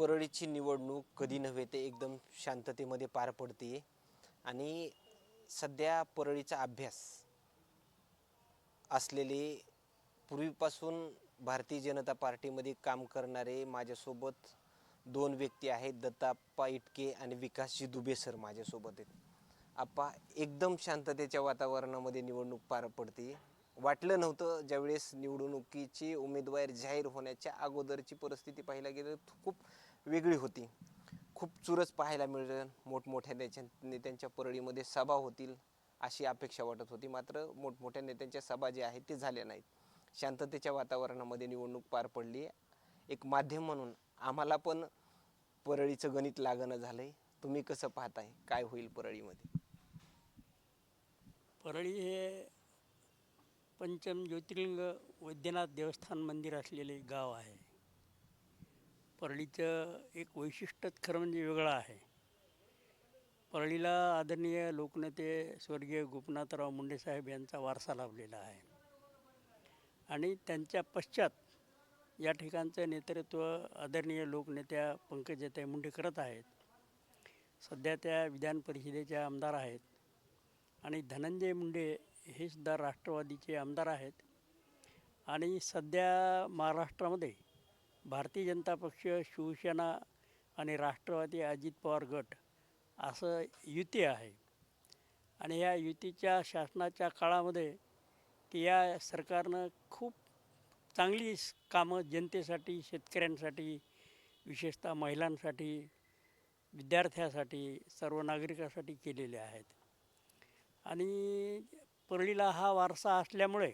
परळीची निवडणूक कधी नव्हे ते एकदम शांततेमध्ये पार पडते. आणि सध्या परळीचा अभ्यास असलेले पूर्वीपासून भारतीय जनता पार्टीमध्ये काम करणारे माझ्यासोबत दोन व्यक्ती आहेत दत्ताप्पा इटके आणि विकासजी दुबे सर माझ्यासोबत आहेत. आप्पा एकदम शांततेच्या वातावरणामध्ये निवडणूक पार पडते. वाटलं नव्हतं ज्यावेळेस निवडणुकीची उमेदवार जाहीर होण्याच्या अगोदरची परिस्थिती पाहायला गेलं तर खूप वेगळी होती. खूप चुरस पाहायला मिळेल मोठमोठ्या नेत्या नेत्यांच्या परळीमध्ये सभा होतील अशी अपेक्षा वाटत होती. मात्र मोठमोठ्या नेत्यांच्या सभा ज्या आहेत ते झाल्या नाहीत. शांततेच्या वातावरणामध्ये निवडणूक पार पडली. एक माध्यम म्हणून आम्हाला पण परळीचं गणित लागणं झालं आहे तुम्ही कसं पाहताय? काय होईल परळीमध्ये? परळी हे पंचम ज्योतिर्लिंग वैद्यनाथ देवस्थान मंदिर असलेले गाव आहे. परळीचं एक वैशिष्ट्यच खरं म्हणजे वेगळं आहे. परळीला आदरणीय लोकनेते स्वर्गीय गोपनाथराव मुंडेसाहेब यांचा वारसा लाभलेला आहे. आणि त्यांच्या पश्चात या ठिकाणचं नेतृत्व आदरणीय लोकनेत्या पंकजाताई मुंडे करत आहेत. सध्या त्या विधान परिषदेच्या आमदार आहेत. आणि धनंजय मुंडे हे सुद्धा राष्ट्रवादीचे आमदार आहेत. आणि सध्या महाराष्ट्रामध्ये भारतीय जनता पक्ष शिवसेना आणि राष्ट्रवादी अजित पवार गट असं युती आहे. आणि या युतीच्या शासनाच्या काळामध्ये की या सरकारनं खूप चांगली कामं जनतेसाठी शेतकऱ्यांसाठी विशेषतः महिलांसाठी विद्यार्थ्यासाठी सर्व नागरिकासाठी केलेले आहेत. आणि परळीला हा वारसा असल्यामुळे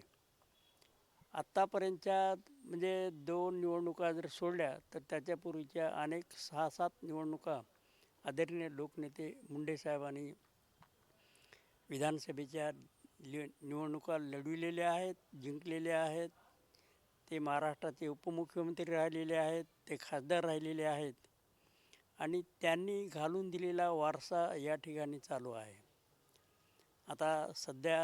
आत्तापर्यंतच्या म्हणजे दोन निवडणुका जर सोडल्या तर त्याच्यापूर्वीच्या अनेक सहा सात निवडणुका आदरणीय लोकनेते मुंडेसाहेबांनी विधानसभेच्या लि निवडणुका लढविलेल्या आहेत जिंकलेल्या आहेत. ते महाराष्ट्राचे उपमुख्यमंत्री राहिलेले आहेत ते खासदार राहिलेले आहेत आणि त्यांनी घालून दिलेला वारसा या ठिकाणी चालू आहे. आता सध्या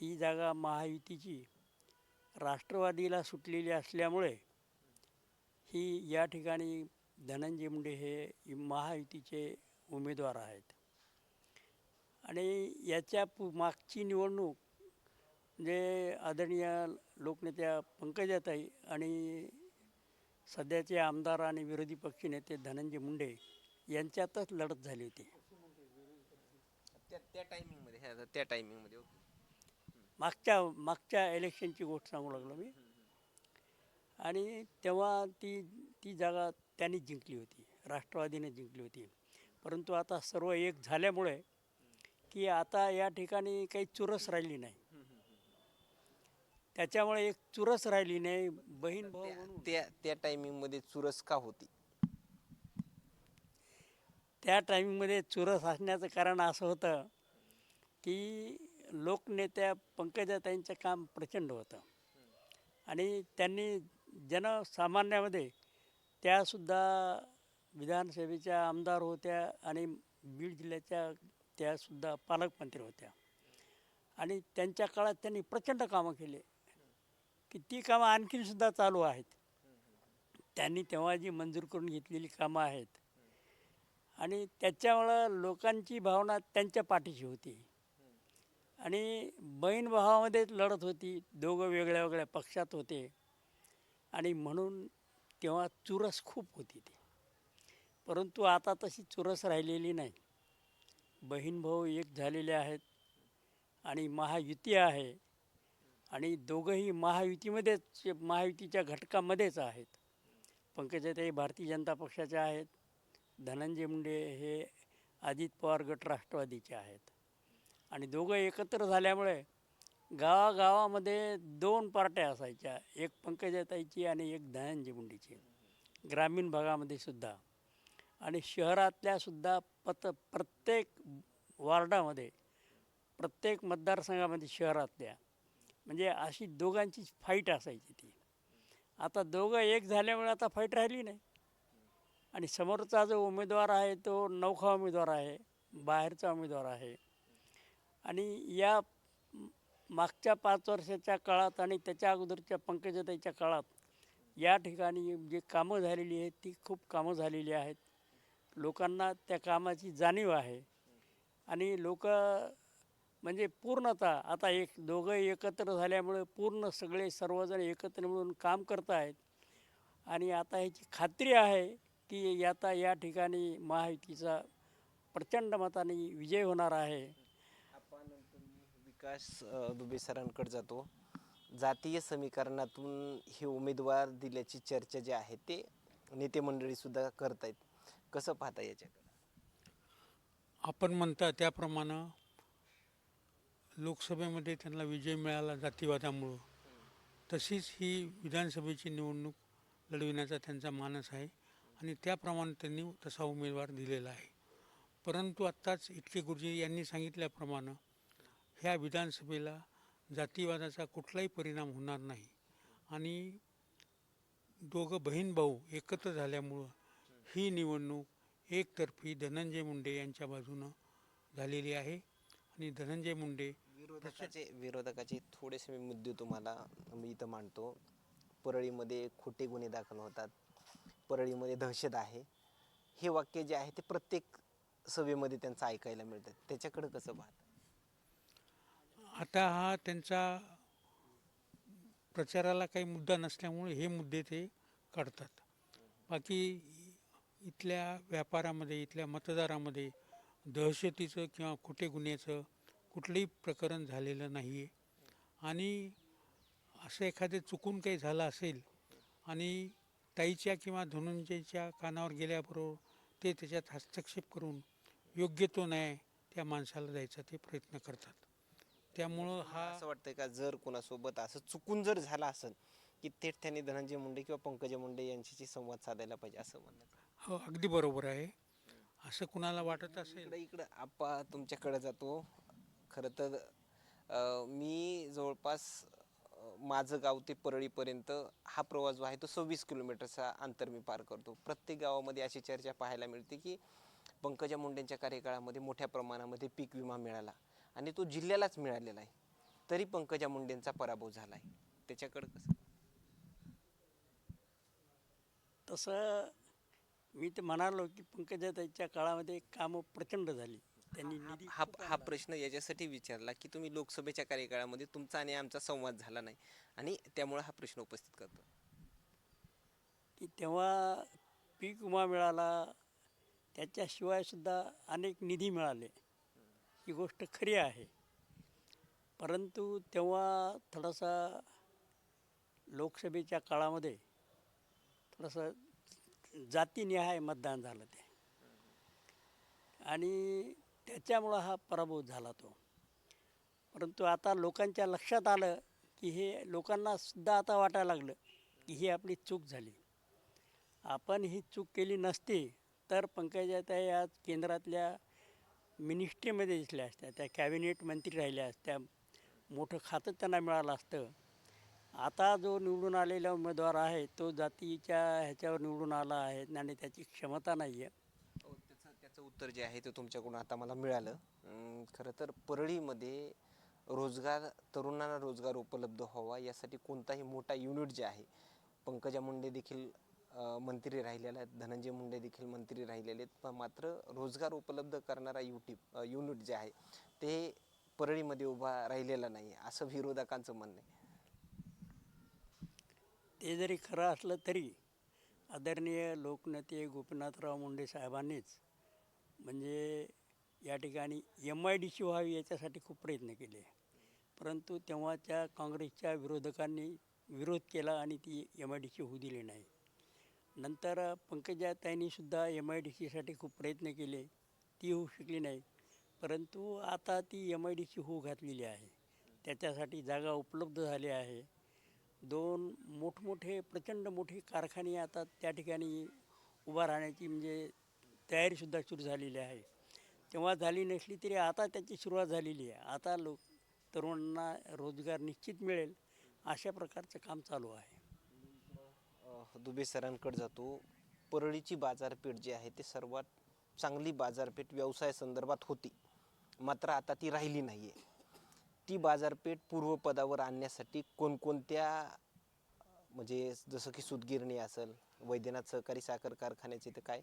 ही जागा महायुतीची राष्ट्रवादीला सुटलेली असल्यामुळे ही या ठिकाणी धनंजय मुंडे हे महायुतीचे उमेदवार आहेत. आणि याच्या पु मागची निवडणूक म्हणजे आदरणीय लोकनेत्या पंकजाताई आणि सध्याचे आमदार आणि विरोधी पक्षनेते धनंजय मुंडे यांच्यातच लढत झाली होती. त्या टायमिंगमध्ये त्या टायमिंगमध्ये ओके. मागच्या मागच्या इलेक्शनची गोष्ट सांगू लागलो मी. आणि तेव्हा ती ती जागा त्यांनी जिंकली होती. राष्ट्रवादीने जिंकली होती. परंतु आता सर्व एक झाल्यामुळे की आता या ठिकाणी काही चुरस राहिली नाही. त्याच्यामुळे एक चुरस राहिली नाही बहीण भाऊ म्हणून. त्या त्या टायमिंगमध्ये चुरस का होती? त्या टायमिंगमध्ये चुरस असण्याचं कारण असं होतं की लोकनेत्या पंकजाताईंचं काम प्रचंड होतं. आणि त्यांनी जनसामान्यामध्ये त्यासुद्धा विधानसभेच्या आमदार होत्या आणि बीड जिल्ह्याच्या त्यासुद्धा पालकमंत्री होत्या. आणि त्यांच्या काळात त्यांनी प्रचंड कामं केले. की ती कामं आणखीनसुद्धा चालू आहेत. त्यांनी तेव्हा जी मंजूर करून घेतलेली कामं आहेत. आणि त्याच्यामुळं लोकांची भावना त्यांच्या पाठीशी होती. आणि बहीण भावामध्येच लढत होती दोघं वेगळ्या वेगळ्या पक्षात होते. आणि म्हणून तेव्हा चुरस खूप होती ती. परंतु आता तशी चुरस राहिलेली नाही. बहीण भाऊ एक झालेले आहेत आणि महायुती आहे आणि दोघंही महायुतीमध्येच महायुतीच्या घटकामध्येच आहेत. पंकजाताई भारतीय जनता पक्षाच्या आहेत धनंजय मुंडे हे अजित पवार गट राष्ट्रवादीचे आहेत. आणि दोघं एकत्र झाल्यामुळे गावागावामध्ये दोन पार्ट्या असायच्या. एक पंकजाताईची आणि एक धनंजय मुंडीची. ग्रामीण भागामध्ये सुद्धा. आणि शहरातल्यासुद्धा पत प्रत्येक वार्डामध्ये प्रत्येक मतदारसंघामध्ये शहरातल्या. म्हणजे अशी दोघांची फाईट असायची ती. आता दोघं एक झाल्यामुळे आता फाईट राहिली नाही. आणि समोरचा जो उमेदवार आहे तो नौखा उमेदवार आहे बाहेरचा उमेदवार आहे. आणि या मागच्या पाच वर्षाच्या काळात आणि त्याच्या अगोदरच्या पंकजताईच्या काळात या ठिकाणी जे कामं झालेली आहेत ती खूप कामं झालेली आहेत. लोकांना त्या कामाची जाणीव आहे. आणि लोक म्हणजे पूर्णतः आता एक दोघं एकत्र झाल्यामुळे पूर्ण सगळे सर्वजण एकत्र मिळून काम करत आहेत आणि आता ह्याची खात्री आहे की आता या ठिकाणी महायुतीचा प्रचंड मताने विजय होणार आहे. विकास दुबे सरांकडे जातो. जातीय समीकरणातून हे उमेदवार दिल्याची चर्चा जी आहे ते नेते मंडळीसुद्धा करत आहेत कसं पाहता याच्याकडे? आपण म्हणता त्याप्रमाणे लोकसभेमध्ये त्यांना विजय मिळाला जातीवादामुळं. तशीच ही विधानसभेची निवडणूक लढविण्याचा त्यांचा मानस आहे आणि त्याप्रमाणे त्यांनी तसा उमेदवार दिलेला आहे. परंतु आत्ताच इटके गुरुजी यांनी सांगितल्याप्रमाणे ह्या विधानसभेला जातीवादाचा कुठलाही परिणाम होणार नाही. आणि दोघं बहीण भाऊ एकत्र झाल्यामुळं ही निवडणूक एकतर्फी धनंजय मुंडे यांच्या बाजूनं झालेली आहे. आणि धनंजय मुंडे विरोधकाचे विरोधकाचे थोडेसे मी मुद्दे तुम्हाला मी इथं मांडतो. परळीमध्ये खोटे गुन्हे दाखल होतात. परळीमध्ये दहशत आहे. हे वाक्य जे आहे ते प्रत्येक सभेमध्ये त्यांचं ऐकायला मिळतं. त्याच्याकडं कसं पाहता? आता हा त्यांचा प्रचाराला काही मुद्दा नसल्यामुळे हे मुद्दे ते काढतात. बाकी इथल्या व्यापारामध्ये इथल्या मतदारामध्ये दहशतीचं किंवा खोटे गुन्ह्याचं कुठलंही प्रकरण झालेलं नाही आहे आणि असं एखादे चुकून काही झालं असेल आणि ताईच्या किंवा धनंजयच्या कानावर गेल्याबरोबर ते त्याच्यात हस्तक्षेप करून योग्य तो न्याय त्या माणसाला द्यायचा ते प्रयत्न करतात. त्यामुळं हा असं वाटतंय का जर कोणासोबत असं चुकून जर झालं असेल की थेट त्यांनी धनंजय मुंडे किंवा पंकजा मुंडे यांच्याशी संवाद साधायला पाहिजे असं म्हणणं हो अगदी बरोबर आहे. असं कुणाला वाटत असेल इकडं इकडं आपा तुमच्याकडे जातो. खरं तर अं, मी जवळपास अं, माझं गाव ते परळीपर्यंत हा प्रवास जो आहे तो सव्वीस किलोमीटरचा अंतर मी पार करतो. प्रत्येक गावामध्ये अशी चर्चा पाहायला मिळते की पंकजा मुंडेंच्या कार्यकाळामध्ये मोठ्या प्रमाणामध्ये पीक विमा मिळाला. आणि तो जिल्ह्यालाच मिळालेला आहे. तरी पंकजा मुंडेंचा पराभव झाला आहे त्याच्याकडं कसं? तसं मी तर म्हणालो की पंकजाताईच्या काळामध्ये कामं प्रचंड झाली. त्यांनी निधी हा हा प्रश्न याच्यासाठी विचारला की तुम्ही लोकसभेच्या कार्यकाळामध्ये तुमचा आणि आमचा संवाद झाला नाही. आणि त्यामुळे हा प्रश्न उपस्थित करतो. की तेव्हा पीक विमा मिळाला त्याच्याशिवाय सुद्धा अनेक निधी मिळाले. ती गोष्ट खरी आहे. परंतु तेव्हा थोडासा लोकसभेच्या काळामध्ये थोडंसं जातीनिहाय मतदान झालं ते. आणि त्याच्यामुळं हा पराभव झाला तो. परंतु आता लोकांच्या लक्षात आलं की हे लोकांना सुद्धा आता वाटायला लागलं की ही आपली चूक झाली. आपण ही चूक केली नसती तर पंकजाताई आज केंद्रातल्या मिनिस्ट्रीमध्ये दिसल्या असत्या. त्या कॅबिनेट मंत्री राहिल्या असत्या. मोठं खातं त्यांना मिळालं असतं. आता जो निवडून आलेला उमेदवार आहे तो जातीच्या ह्याच्यावर निवडून आला आहे आणि त्याची क्षमता नाही आहे हो, त्याचं त्याचं उत्तर जे आहे ते तुमच्याकडून आता मला मिळालं. खरं तर परळीमध्ये रोजगार तरुणांना रोजगार उपलब्ध व्हावा यासाठी कोणताही मोठा युनिट जे आहे पंकजा मुंडे देखील मंत्री राहिलेले आहेत. धनंजय मुंडे देखील मंत्री राहिलेले आहेत. पण मात्र रोजगार उपलब्ध करणारा युटीप युनिट जे आहे ते परळीमध्ये उभा राहिलेला नाही असं विरोधकांचं म्हणणं आहे. ते जरी खरं असलं तरी आदरणीय लोकनेते गोपीनाथराव मुंडे साहेबांनीच म्हणजे या ठिकाणी एम आय डी सी व्हावी याच्यासाठी खूप प्रयत्न केले. परंतु तेव्हाच्या काँग्रेसच्या विरोधकांनी विरोध केला आणि ती एम आय डी सी होऊ दिली नाही. नंतर पंकजा सुद्धा एम आय डी सीसाठी खूप प्रयत्न केले. ती होऊ शकली नाही. परंतु आता ती एम आय डी सी होऊ घातलेली आहे. त्याच्यासाठी जागा उपलब्ध झाली आहे. दोन मोठमोठे प्रचंड मोठे कारखाने आता त्या ठिकाणी उभा राहण्याची म्हणजे तयारीसुद्धा सुरू झालेली आहे. तेव्हा झाली नसली तरी आता त्याची सुरुवात झालेली आहे. आता लोक तरुणांना रोजगार निश्चित मिळेल अशा प्रकारचं काम चालू आहे. दुबे सरांकडे जातो. परळीची बाजारपेठ जी आहे ती सर्वात चांगली बाजारपेठ व्यवसाय संदर्भात होती. मात्र आता ती राहिली नाही आहे ती बाजारपेठ पूर्वपदावर आणण्यासाठी कोणकोणत्या म्हणजे जसं की सुतगिरणी असेल वैद्यनाथ सहकारी साखर कारखान्याचे तर काय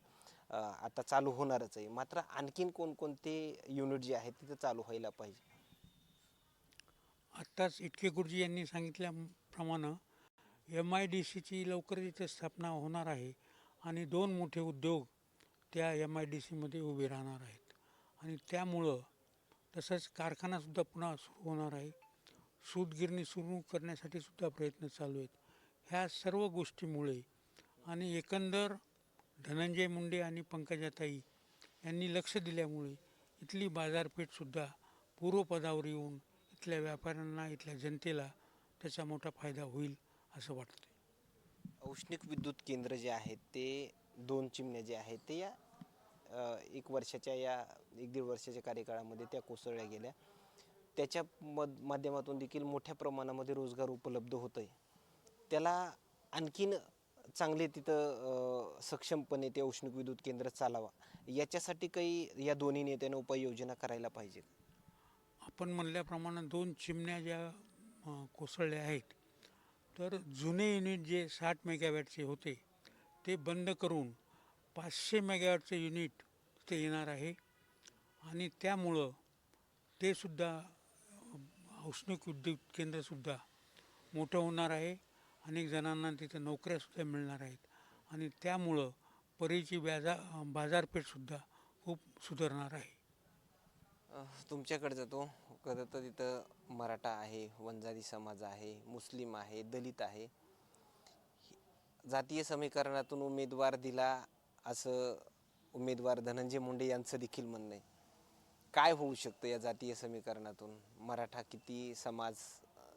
आता चालू होणारच आहे. मात्र आणखीन कोणकोणते युनिट जे आहेत तिथं चालू व्हायला पाहिजे? आत्ताच इटके गुरुजी यांनी सांगितल्याप्रमाणे एम आय डी सीची लवकर इथे स्थापना होणार आहे आणि दोन मोठे उद्योग त्या एम आय डी सीमध्ये उभे राहणार आहेत. आणि त्यामुळं तसंच कारखानासुद्धा पुन्हा सुरू होणार आहे. सूतगिरणी सुरू करण्यासाठी सुद्धा प्रयत्न चालू आहेत. ह्या सर्व गोष्टीमुळे आणि एकंदर धनंजय मुंडे आणि पंकजाताई यांनी लक्ष दिल्यामुळे इथली बाजारपेठसुद्धा पूर्वपदावर येऊन इथल्या व्यापाऱ्यांना इथल्या जनतेला त्याचा मोठा फायदा होईल. असं वाटतं औष्णिक विद्युत केंद्र जे आहेत ते दोन चिमण्या जे आहेत ते या अ, एक वर्षाच्या या एक दीड वर्षाच्या कार्यकाळामध्ये त्या कोसळल्या गेल्या. त्याच्या मध माध्यमातून देखील मोठ्या प्रमाणामध्ये रोजगार उपलब्ध होत आहे त्याला आणखीन चांगले तिथं अ, सक्षमपणे ते औष्णिक विद्युत केंद्र चालावा. याच्यासाठी काही या दोन्ही नेत्यानं उपाययोजना करायला पाहिजेत आपण म्हणल्याप्रमाणे दोन चिमण्या ज्या अं, कोसळल्या आहेत तर जुने युनिट जे साठ मेगावॅटचे होते ते बंद करून पाचशे मेगावॅटचे युनिट तिथे येणार आहे. आणि त्यामुळं ते सुद्धा औष्णिक उद्योग केंद्रसुद्धा मोठं होणार आहे. अनेक जणांना तिथं नोकऱ्यासुद्धा मिळणार आहेत. आणि त्यामुळं परीची व्याजा बाजारपेठसुद्धा खूप सुधारणार आहे. तुमच्याकडे जातो खरं तर तिथं मराठा आहे वंजारी समाज आहे मुस्लिम आहे दलित आहे. जातीय समीकरणातून उमेदवार दिला असं उमेदवार धनंजय मुंडे यांचं देखील म्हणणं आहे. काय होऊ शकतं या जातीय समीकरणातून? मराठा किती समाज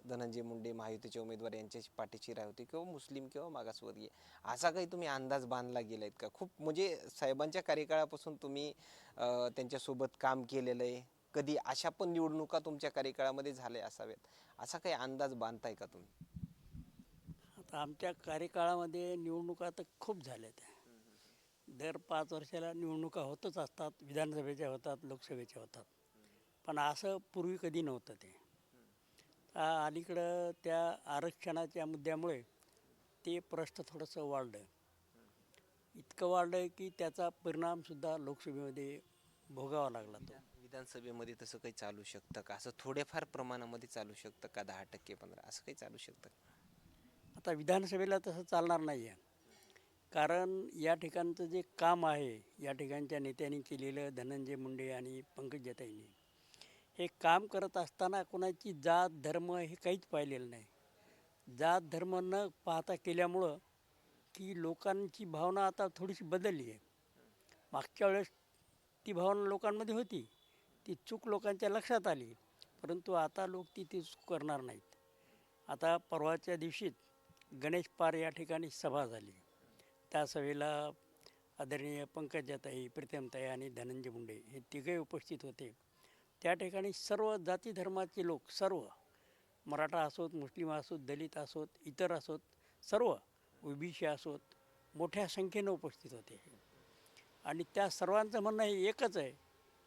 धनंजय मुंडे महायुतीचे उमेदवार यांच्याशी पाठीशी होती किंवा मुस्लिम किंवा मागासवर्गीय. असा काही तुम्ही अंदाज बांधला गेला आहेत का? खूप म्हणजे साहेबांच्या कार्यकाळापासून तुम्ही त्यांच्यासोबत काम केलेलं आहे. कधी अशा पण निवडणुका तुमच्या कार्यकाळामध्ये झाल्या असाव्यात? असा काही अंदाज बांधताय का तुम्ही? आता आमच्या कार्यकाळामध्ये निवडणुका तर खूप झाल्या त्या दर पाच वर्षाला निवडणुका होतच असतात. विधानसभेच्या होतात लोकसभेच्या होतात. पण असं पूर्वी कधी नव्हतं ते. अलीकडं त्या आरक्षणाच्या मुद्द्यामुळे ते प्रश्न थोडंसं वाढलं. इतकं वाढलं की त्याचा परिणामसुद्धा लोकसभेमध्ये भोगावा लागला तो. विधानसभेमध्ये तसं काही चालू शकतं का? असं थोड्याफार प्रमाणामध्ये चालू शकतं का? दहा टक्के पंधरा असं काही चालू शकतं का? आता विधानसभेला तसं चालणार नाही आहे. कारण या ठिकाणचं जे काम आहे या ठिकाणच्या नेत्यांनी केलेलं धनंजय मुंडे आणि पंकजाताईंनी हे काम करत असताना कोणाची जात धर्म हे काहीच पाहिलेलं नाही. जात धर्म न पाहता केल्यामुळं की लोकांची भावना आता थोडीशी बदलली आहे. मागच्या वेळेस ती भावना लोकांमध्ये होती. ती चूक लोकांच्या लक्षात आली. परंतु आता लोक ती ती चूक करणार नाहीत. आता परवाच्या दिवशीच गणेश पार या ठिकाणी सभा झाली. त्या सभेला आदरणीय पंकजाताई प्रीतमताई आणि धनंजय मुंडे हे तिघे उपस्थित होते. त्या ठिकाणी सर्व जाती धर्माचे लोक सर्व मराठा असोत मुस्लिम असोत दलित असोत इतर असोत सर्व ओबीसी असोत मोठ्या संख्येनं उपस्थित होते. आणि त्या सर्वांचं म्हणणं हे एकच आहे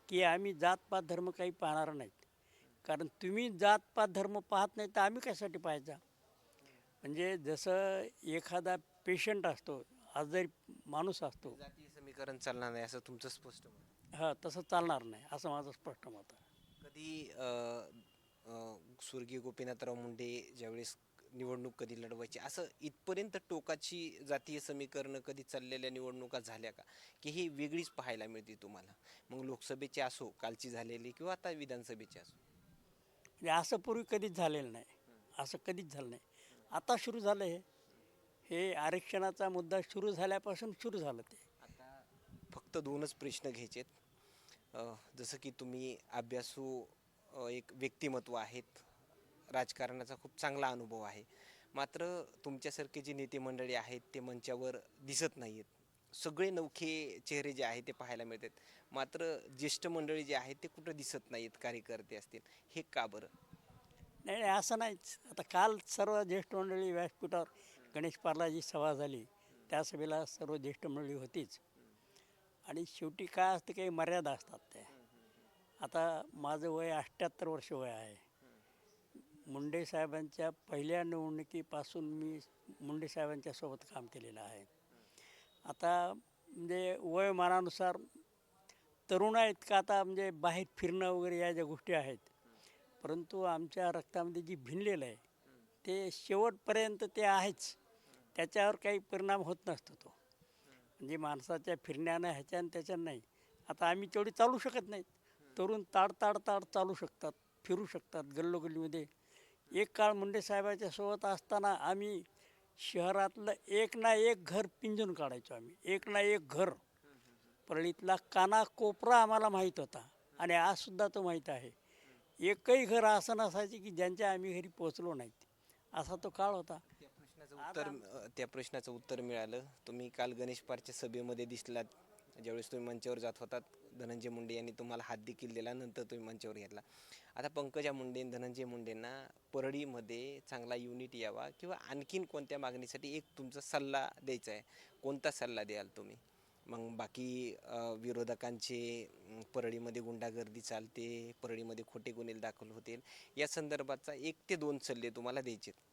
की आम्ही जातपात धर्म काही पाहणार नाहीत. कारण तुम्ही जातपात धर्म पाहत नाही तर आम्ही कशासाठी पाहायचा? म्हणजे जसं एखादा पेशंट असतो आजारी माणूस असतो. समीकरण चालणार नाही असं तुमचं स्पष्ट हा तसं चालणार नाही असं माझं स्पष्ट मत आहे. कधी अ, अ, स्वर्गीय गोपीनाथराव मुंडे ज्यावेळेस निवडणूक कधी लढवायची असं इथपर्यंत टोकाची जातीय समीकरणं कधी चाललेल्या निवडणुका झाल्या का? की ही वेगळीच पाहायला मिळते तुम्हाला? मग लोकसभेची असो कालची झालेली किंवा आता विधानसभेची असो. म्हणजे असं पूर्वी कधीच झालेलं नाही. असं कधीच झालं नाही. आता सुरू झालं हे. हे आरक्षणाचा मुद्दा सुरू झाल्यापासून सुरू झालं ते. आता फक्त दोनच प्रश्न घ्यायचेत. अ, जसं की तुम्ही अभ्यासू एक व्यक्तिमत्व आहेत. राजकारणाचा खूप चांगला अनुभव आहे. मात्र तुमच्यासारखे जे नेते मंडळी आहेत ते मंचावर दिसत नाही आहेत सगळे नवखे चेहरे जे आहेत ते पाहायला मिळतात. मात्र ज्येष्ठ मंडळी जे आहेत ते कुठं दिसत नाहीत कार्यकर्ते असतील. हे का बरं? नाही नाही असं नाहीच आता काल सर्व ज्येष्ठ मंडळी व्यासपीठावर गणेश पार्ला जी सभा झाली. त्या सभेला सर्व ज्येष्ठ मंडळी होतीच. आणि शेवटी काय असतं काही मर्यादा असतात त्या. आता माझं वय अठ्ठ्याहत्तर वर्ष वय आहे. मुंडे साहेबांच्या पहिल्या निवडणुकीपासून मी मुंडे साहेबांच्या सोबत काम केलेलं आहे. आता म्हणजे वयोमानानुसार तरुण आहेत का आता म्हणजे बाहेर फिरणं वगैरे या ज्या गोष्टी आहेत परंतु आमच्या रक्तामध्ये जी भिनलेलं आहे ते शेवटपर्यंत ते आहेच. त्याच्यावर काही परिणाम होत नसतो तो. म्हणजे माणसाच्या फिरण्यानं ह्याच्यानं त्याच्यानं नाही. आता आम्ही तेवढी चालू शकत नाहीत. तरुण ताड ताड ताड चालू शकतात फिरू शकतात गल्लोगल्लीमध्ये. एक काळ मुंडे साहेबाच्या सोबत असताना आम्ही शहरातलं एक ना एक घर पिंजून काढायचो आम्ही. एक ना एक घर. परळीतला काना कोपरा आम्हाला माहीत होता आणि आजसुद्धा तो माहीत आहे. एकही घर असं नसायचे की ज्यांच्या आम्ही घरी पोचलो नाहीत. असा तो काळ होता. प्रश्नाचं उत्तर अ, त्या प्रश्नाचं उत्तर मिळालं. तुम्ही काल गणेश पारच्या सभेमध्ये दिसलात. ज्यावेळेस तुम्ही मंचावर जात होतात धनंजय मुंडे यांनी तुम्हाला हात देखील दिला नंतर तुम्ही मंचावर घेतला. आता पंकजा मुंडे आणि धनंजय मुंडेंना परळीमध्ये चांगला युनिट यावा किंवा आणखीन कोणत्या मागणीसाठी एक तुमचा सल्ला द्यायचा आहे? कोणता सल्ला द्याल तुम्ही? मग बाकी अ, विरोधकांचे अम, परळीमध्ये गुंडागर्दी चालते परळीमध्ये खोटे गुन्हे दाखल होतील. या संदर्भातचा एक ते दोन सल्ले तुम्हाला द्यायचे हा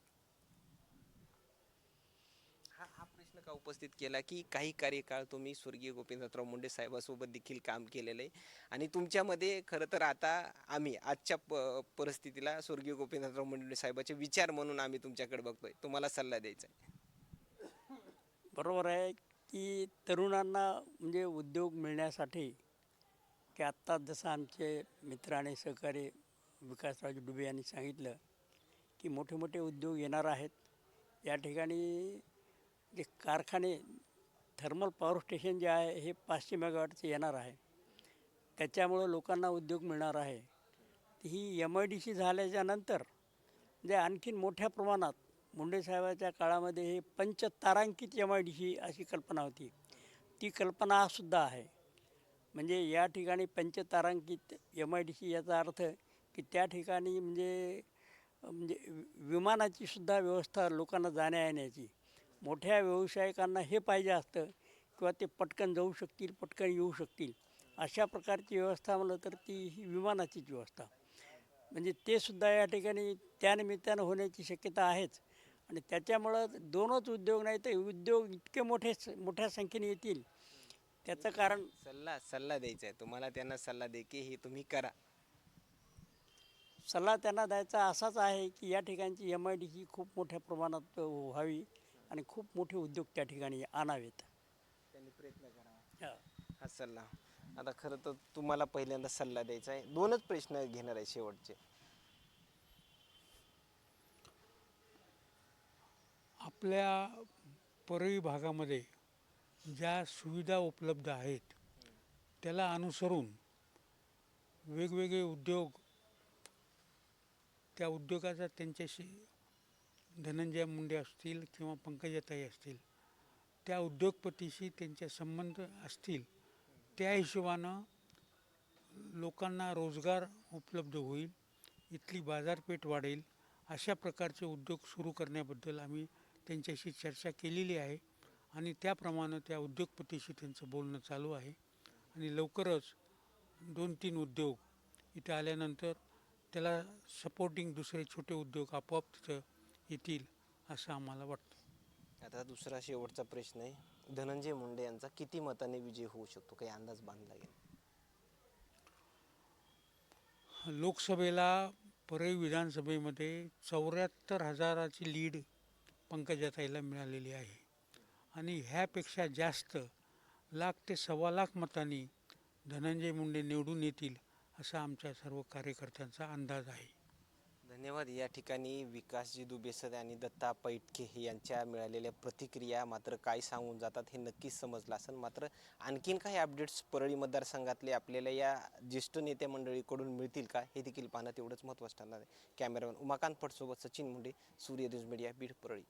हा उपस्थित केला की काही कार्यकाळ तुम्ही स्वर्गीय गोपीनाथराव मुंडे साहेबासोबत देखील काम केलेलं आहे. आणि तुमच्यामध्ये खरं तर आता आम्ही आजच्या प परिस्थितीला स्वर्गीय गोपीनाथराव मुंडे साहेबाचे विचार म्हणून आम्ही तुमच्याकडे बघतोय. तुम्हाला सल्ला द्यायचा आहे. बरोबर आहे की तरुणांना म्हणजे उद्योग मिळण्यासाठी की आत्ता जसं आमचे मित्र आणि सहकारी विकासराज डुबे यांनी सांगितलं की मोठे मोठे उद्योग येणार आहेत. या ठिकाणी जे कारखाने थर्मल पॉवर स्टेशन जे आहे हे पाचशे मेगावॅटचे येणार आहे. त्याच्यामुळं लोकांना उद्योग मिळणार आहे. ही एम आय डी सी झाल्याच्यानंतर आणखीन मोठ्या प्रमाणात मुंडे साहेबाच्या काळामध्ये हे पंचतारांकित एम आय डी सी अशी कल्पना होती. ती कल्पना सुद्धा आहे. म्हणजे या ठिकाणी पंचतारांकित एम आय डी सी याचा अर्थ की त्या ठिकाणी म्हणजे म्हणजे वि- विमानाची सुद्धा व्यवस्था लोकांना जाण्या येण्याची मोठ्या व्यावसायिकांना हे पाहिजे असतं किंवा ते पटकन जाऊ शकतील पटकन येऊ शकतील. अशा प्रकारची व्यवस्था म्हणलं तर ती ही विमानाचीच व्यवस्था. म्हणजे ते सुद्धा या ठिकाणी त्यानिमित्तानं होण्याची शक्यता आहेच. आणि त्याच्यामुळं दोनच उद्योग नाही तर उद्योग इतके मोठे मोठ्या संख्येने येतील. त्याचं कारण सल्ला सल्ला द्यायचा आहे. तुम्हाला त्यांना सल्ला दे की हे तुम्ही करा. सल्ला त्यांना द्यायचा असाच आहे की या ठिकाणची एम आय डी सी खूप मोठ्या प्रमाणात व्हावी. आणि खूप मोठे उद्योग त्या ठिकाणी आणावेत. त्यांनी प्रयत्न करावा. हा. हा सल्ला. आता खरं तर तुम्हाला पहिल्यांदा सल्ला द्यायचा आहे. दोनच प्रश्न घेणार आहे शेवटचे. आपल्या परळी भागामध्ये ज्या सुविधा उपलब्ध आहेत त्याला अनुसरून वेगवेगळे उद्योग त्या उद्योगाचा त्यांच्याशी धनंजय मुंडे असतील किंवा पंकजाताई असतील त्या उद्योगपतीशी त्यांचे संबंध असतील त्या हिशोबानं लोकांना रोजगार उपलब्ध होईल इथली बाजारपेठ वाढेल अशा प्रकारचे उद्योग सुरू करण्याबद्दल आम्ही त्यांच्याशी चर्चा केलेली आहे आणि त्याप्रमाणे त्या उद्योगपतीशी त्यांचं बोलणं चालू आहे. आणि लवकरच दोन तीन उद्योग इथे आल्यानंतर त्याला सपोर्टिंग दुसरे छोटे उद्योग आपोआप तिथं येतील असं आम्हाला वाटतं. आता दुसरा शेवटचा प्रश्न आहे. धनंजय मुंडे यांचा किती मताने विजय होऊ शकतो? काही अंदाज बांधला गेला? लोकसभेला परळी विधानसभेमध्ये चौऱ्याहत्तर हजाराची लीड पंकजाताईला मिळालेली आहे. आणि ह्यापेक्षा जास्त लाख ते सव्वा लाख मतांनी धनंजय मुंडे निवडून येतील असा आमच्या सर्व कार्यकर्त्यांचा अंदाज आहे. धन्यवाद. या ठिकाणी विकासजी दुबेसर आणि दत्ता पैठके यांच्या मिळालेल्या प्रतिक्रिया मात्र काय सांगून जातात हे नक्कीच समजलं असेल. मात्र आणखीन काही अपडेट्स परळी मतदारसंघातले आपल्याला या ज्येष्ठ नेते मंडळीकडून मिळतील का? हे देखील पाहणं तेवढंच महत्त्वाचं ठरणार आहे. कॅमेरामॅन उमाकांत फटसोबत सचिन मुंडे सूर्य न्यूज मीडिया बीड परळी.